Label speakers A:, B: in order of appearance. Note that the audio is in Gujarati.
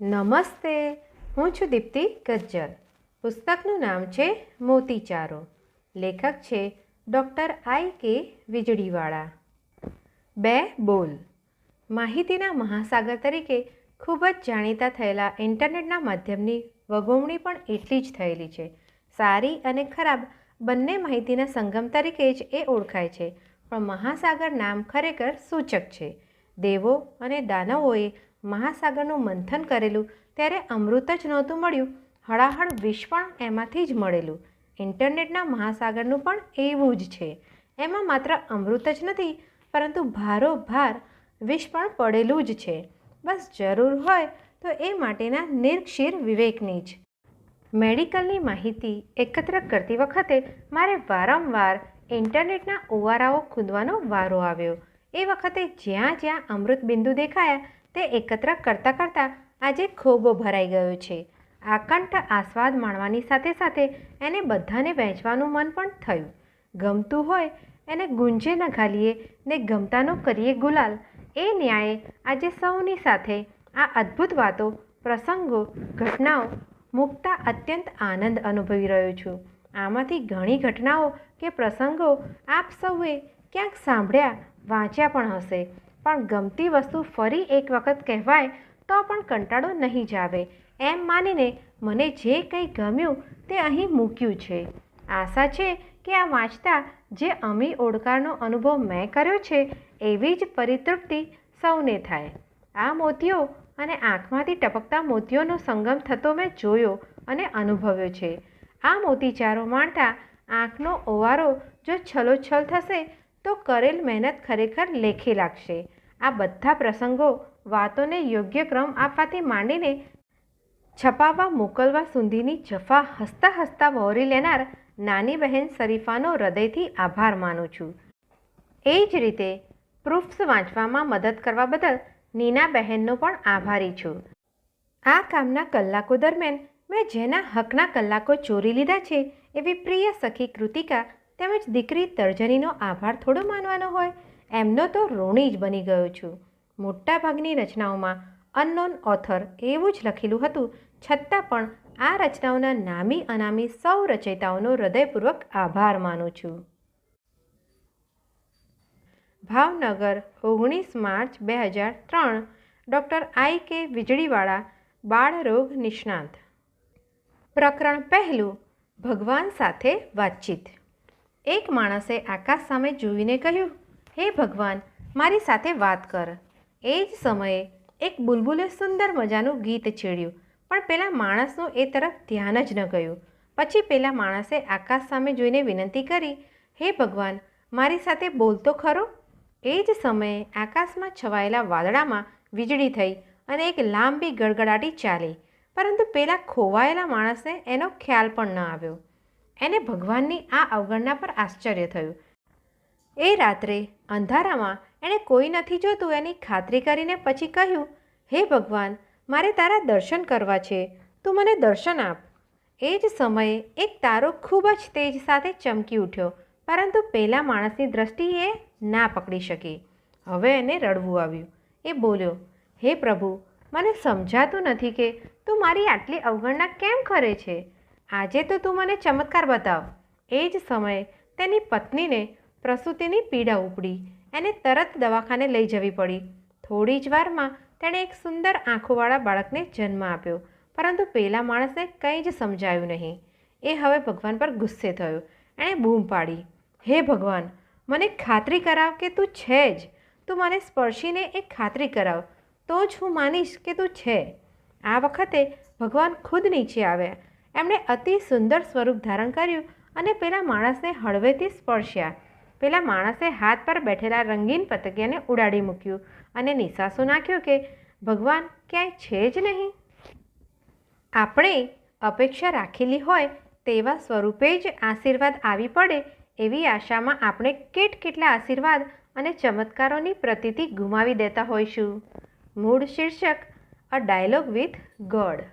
A: નમસ્તે, હું છું દીપ્તિ ગજ્જર. પુસ્તકનું નામ છે મોતીચારો. લેખક છે ડૉક્ટર આઈ કે વીજળીવાળા. બે બોલ. માહિતીના મહાસાગર તરીકે ખૂબ જ જાણીતા થયેલા ઇન્ટરનેટના માધ્યમની વગોવણી પણ એટલી જ થયેલી છે. સારી અને ખરાબ બંને માહિતીના સંગમ તરીકે જ એ ઓળખાય છે. પણ મહાસાગર નામ ખરેખર સૂચક છે. દેવો અને દાનવોએ મહાસાગરનું મંથન કરેલું ત્યારે અમૃત જ નહોતું મળ્યું. હળાહળ વિષ પણ એમાંથી જ મળેલું. ઇન્ટરનેટના મહાસાગરનું પણ એવું જ છે. એમાં માત્ર અમૃત જ નથી, પરંતુ ભારોભાર વિષ પણ પડેલું જ છે. બસ જરૂર હોય તો એ માટેના નિર્ક્ષીર વિવેકની જ. મેડિકલની માહિતી એકત્ર કરતી વખતે મારે વારંવાર ઇન્ટરનેટના ઓવારાઓ ખૂંદવાનો વારો આવ્યો. એ વખતે જ્યાં જ્યાં અમૃત બિંદુ દેખાયા તે એકત્ર કરતાં કરતાં આજે ખોબો ભરાઈ ગયો છે. આકંઠ આસ્વાદ માણવાની સાથે સાથે એને બધાને વહેંચવાનું મન પણ થયું. ગમતું હોય એને ગુંજે ન ઘાલીએ ને ગમતાનો કરીએ ગુલાલ. એ ન્યાયે આજે સૌની સાથે આ અદ્ભુત વાતો, પ્રસંગો, ઘટનાઓ મૂકતા અત્યંત આનંદ અનુભવી રહ્યો છું. આમાંથી ઘણી ઘટનાઓ કે પ્રસંગો આપ સૌએ ક્યાંક સાંભળ્યા, વાંચ્યા પણ હશે. પણ ગમતી વસ્તુ ફરી એક વખત કહેવાય તો પણ કંટાળો નહીં જ આવે. એમ માનીને મને જે કંઈ ગમ્યું તે અહીં મૂક્યું છે. આશા છે કે આ વાંચતા જે અમી ઓડકારનો અનુભવ મેં કર્યો છે એવી જ પરિતૃપ્તિ સૌને થાય. આ મોતીઓ અને આંખમાંથી ટપકતા મોતીઓનો સંગમ થતો મેં જોયો અને અનુભવ્યો છે. આ મોતીચારો માણતા આંખનો ઓવારો જો છલોછલ થશે તો કરેલ મહેનત ખરેખર લેખે લાગશે. આ બધા પ્રસંગો વાતોને યોગ્ય ક્રમ આપવાથી માંડીને છપાવવા મોકલવા સુધીની જફા હસતા હસતા વહોરી લેનાર નાની બહેન શરીફાનો હૃદયથી આભાર માનું છું. એ જ રીતે પ્રૂફ્સ વાંચવામાં મદદ કરવા બદલ નીના બહેનનો પણ આભારી છું. આ કામના કલાકો દરમિયાન મેં જેના હકના કલાકો ચોરી લીધા છે એવી પ્રિય સખી કૃતિકા તેમજ દીકરી તર્જનીનો આભાર થોડો માનવાનો હોય એમનો તો ઋણી જ બની ગયો છું. મોટાભાગની રચનાઓમાં અનનોન ઓથર એવું જ લખેલું હતું, છતાં પણ આ રચનાઓના નામી અનામી સૌ રચયિતાઓનો હૃદયપૂર્વક આભાર માનું છું. ભાવનગર, ઓગણીસ માર્ચ બે હજાર ત્રણ, ડૉક્ટર આઈ કે વીજળીવાળા બાળરોગ નિષ્ણાંત. પ્રકરણ પહેલું, ભગવાન સાથે વાતચીત. એક માણસે આકાશ સામે જોઈને કહ્યું હે ભગવાન, મારી સાથે વાત કર. એ જ સમયે એક બુલબુલે સુંદર મજાનું ગીત છેડ્યું, પણ પેલા માણસનું એ તરફ ધ્યાન જ ન ગયું. પછી પેલા માણસે આકાશ સામે જોઈને વિનંતી કરી, હે ભગવાન, મારી સાથે બોલતો ખરો? એ જ સમયે આકાશમાં છવાયેલા વાદળામાં વીજળી થઈ અને એક લાંબી ગડગડાટી ચાલી, પરંતુ પેલા ખોવાયેલા માણસને એનો ખ્યાલ પણ ન આવ્યો. એને ભગવાનની આ અવગણના પર આશ્ચર્ય થયું. એ રાત્રે અંધારામાં એણે કોઈ નથી જોતું એની ખાતરી કરીને પછી કહ્યું, હે ભગવાન, મારે તારા દર્શન કરવા છે. તું મને દર્શન આપ. એ જ સમયે એક તારો ખૂબ જ તેજ સાથે ચમકી ઉઠ્યો, પરંતુ પહેલાં માણસની દ્રષ્ટિએ ના પકડી શકી. હવે એને રડવું આવ્યું. એ બોલ્યો, હે પ્રભુ, મને સમજાતું નથી કે તું મારી આટલી અવગણના કેમ કરે છે? આજે તો તું મને ચમત્કાર બતાવ. એ જ સમયે તેની પત્નીને પ્રસૂતિની પીડા ઉપડી. એને તરત દવાખાને લઈ જવી પડી. થોડી જ વારમાં તેણે એક સુંદર આંખોવાળા બાળકને જન્મ આપ્યો. પરંતુ પેલા માણસને કંઈ જ સમજાયું નહીં. એ હવે ભગવાન પર ગુસ્સે થયો. એણે બૂમ પાડી. હે ભગવાન, મને ખાતરી કરાવ કે તું છે જ. તું મને સ્પર્શીને એ ખાતરી કરાવ. તો જ હું માનીશ કે તું છે. આ વખતે ભગવાન ખુદ નીચે આવ્યા. એમણે અતિ સુંદર સ્વરૂપ ધારણ કર્યું અને પેલા માણસને હળવેથી સ્પર્શ્યા. પેલા માણસે હાથ પર બેઠેલા રંગીન પતંગિયાને ઉડાડી મૂક્યું અને નિશાસો નાખ્યો કે, ભગવાન, ક્યાંય છે જ નહીં. આપણે અપેક્ષા રાખેલી હોય તેવા સ્વરૂપે જ આશીર્વાદ આવી પડે એવી આશામાં આપણે કેટ કેટલા આશીર્વાદ અને ચમત્કારોની પ્રતિતિ ગુમાવી દેતા હોઈશું. મૂળ શીર્ષક, અ ડાયલોગ વિથ ગોડ.